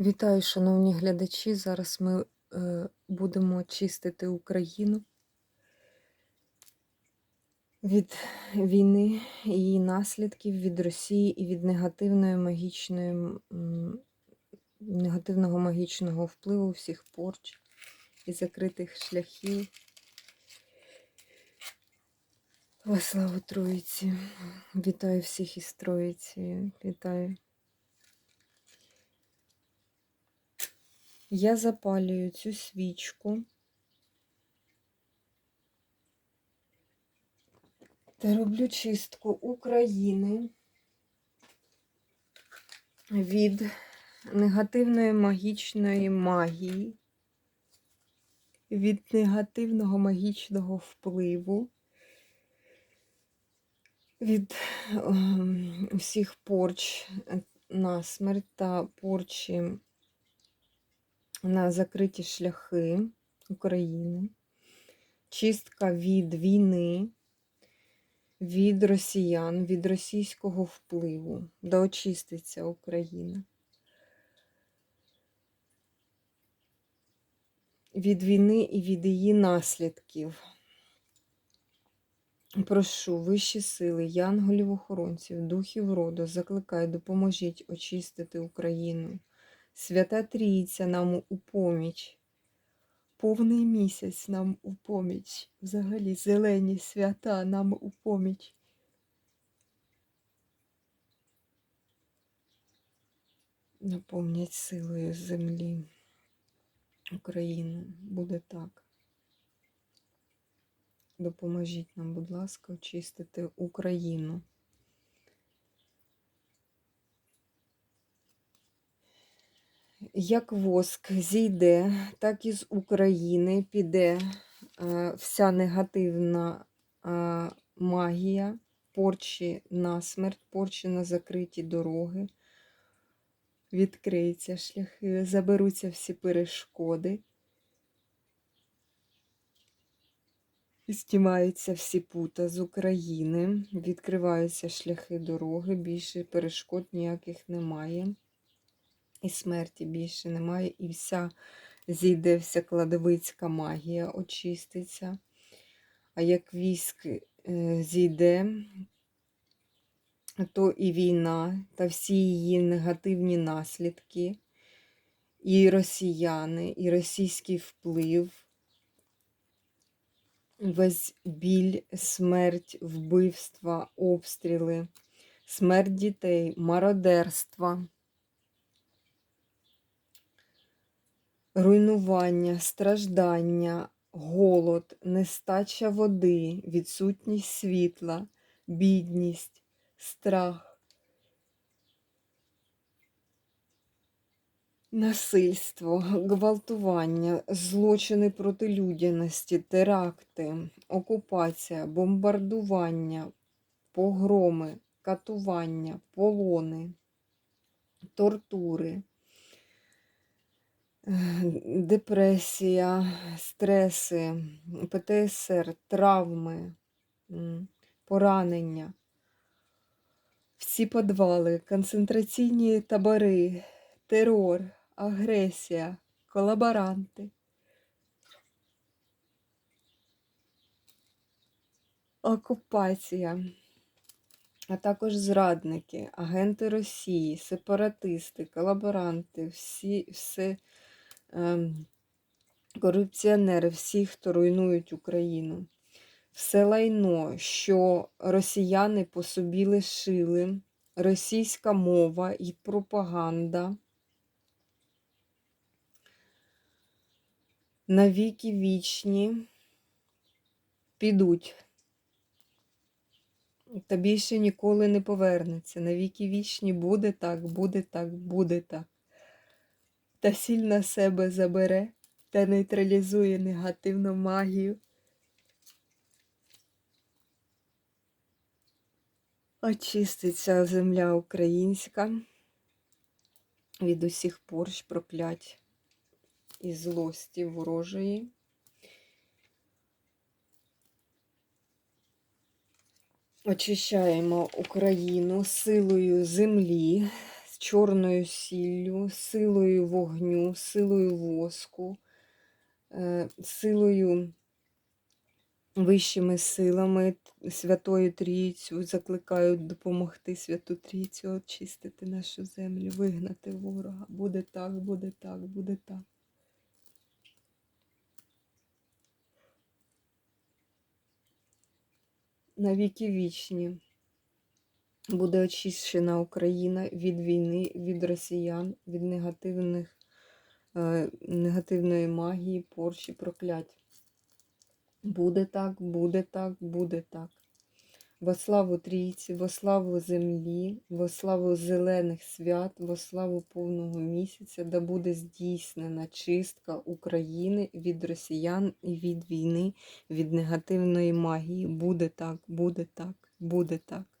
Вітаю, шановні глядачі. Зараз ми е, будемо чистити Україну від війни її наслідків, від Росії і від негативної магічної, негативного магічного впливу всіх порч і закритих шляхів. Во славу Троїці. Вітаю всіх із Троїці. Вітаю. Я запалюю цю свічку. Та роблю чистку України від негативної магічної магії, від негативного магічного впливу, від ем, всіх порч на смерть та порчі на закриті шляхи України, чистка від війни, від росіян, від російського впливу, да очиститься Україна. Від війни і від її наслідків. Прошу вищі сили, янголів охоронців, духів роду, закликаю, допоможіть очистити Україну. Свята Трійця нам у поміч, повний місяць нам у поміч, взагалі зелені свята нам у поміч. Наповнять силою землі Україну. Буде так. Допоможіть нам, будь ласка, очистити Україну. Як воск зійде, так і з України піде е, вся негативна е, магія, порчі на смерть, порчі на закриті дороги. Відкриються шляхи, заберуться всі перешкоди. Стімаються всі пута з України, відкриваються шляхи дороги, більше перешкод ніяких немає і смерті більше немає, і вся зійде вся кладовицька магія очиститься. А як військ е, зійде, то і війна та всі її негативні наслідки, і росіяни, і російський вплив, весь біль, смерть, вбивства, обстріли, смерть дітей, мародерства. Руйнування, страждання, голод, нестача води, відсутність світла, бідність, страх, насильство, гвалтування, злочини проти людяності, теракти, окупація, бомбардування, погроми, катування, полони, тортури депресія, стреси, ПТСР, травми, поранення, всі підвали, концентраційні табори, терор, агресія, колаборанти. Окупація, а також зрадники, агенти Росії, сепаратисти, колаборанти, всі, все корупціонери, всі, хто руйнують Україну. Все лайно, що росіяни по собі лишили, російська мова і пропаганда. Навіки вічні підуть. Та більше ніколи не повернеться. Навіки вічні буде так, буде так, буде так та сіль на себе забере та нейтралізує негативну магію. Очиститься земля українська від усіх порш проклять і злості ворожої. Очищаємо Україну силою землі, з чорною сіллю, силою вогню, силою воску, е, силою вищими силами Святою Трійцю. Закликаю допомогти Святу Трійцю очистити нашу землю, вигнати ворога. Буде так, буде так, буде так. На віки вічні буде очищена Україна від війни, від росіян, від негативних, е, негативної магії, порчі, проклять. Буде так, буде так, буде так. Во славу Трійці, во славу землі, во славу зелених свят, во славу повного місяця, да буде здійснена чистка України від росіян і від війни, від негативної магії. Буде так, буде так, буде так.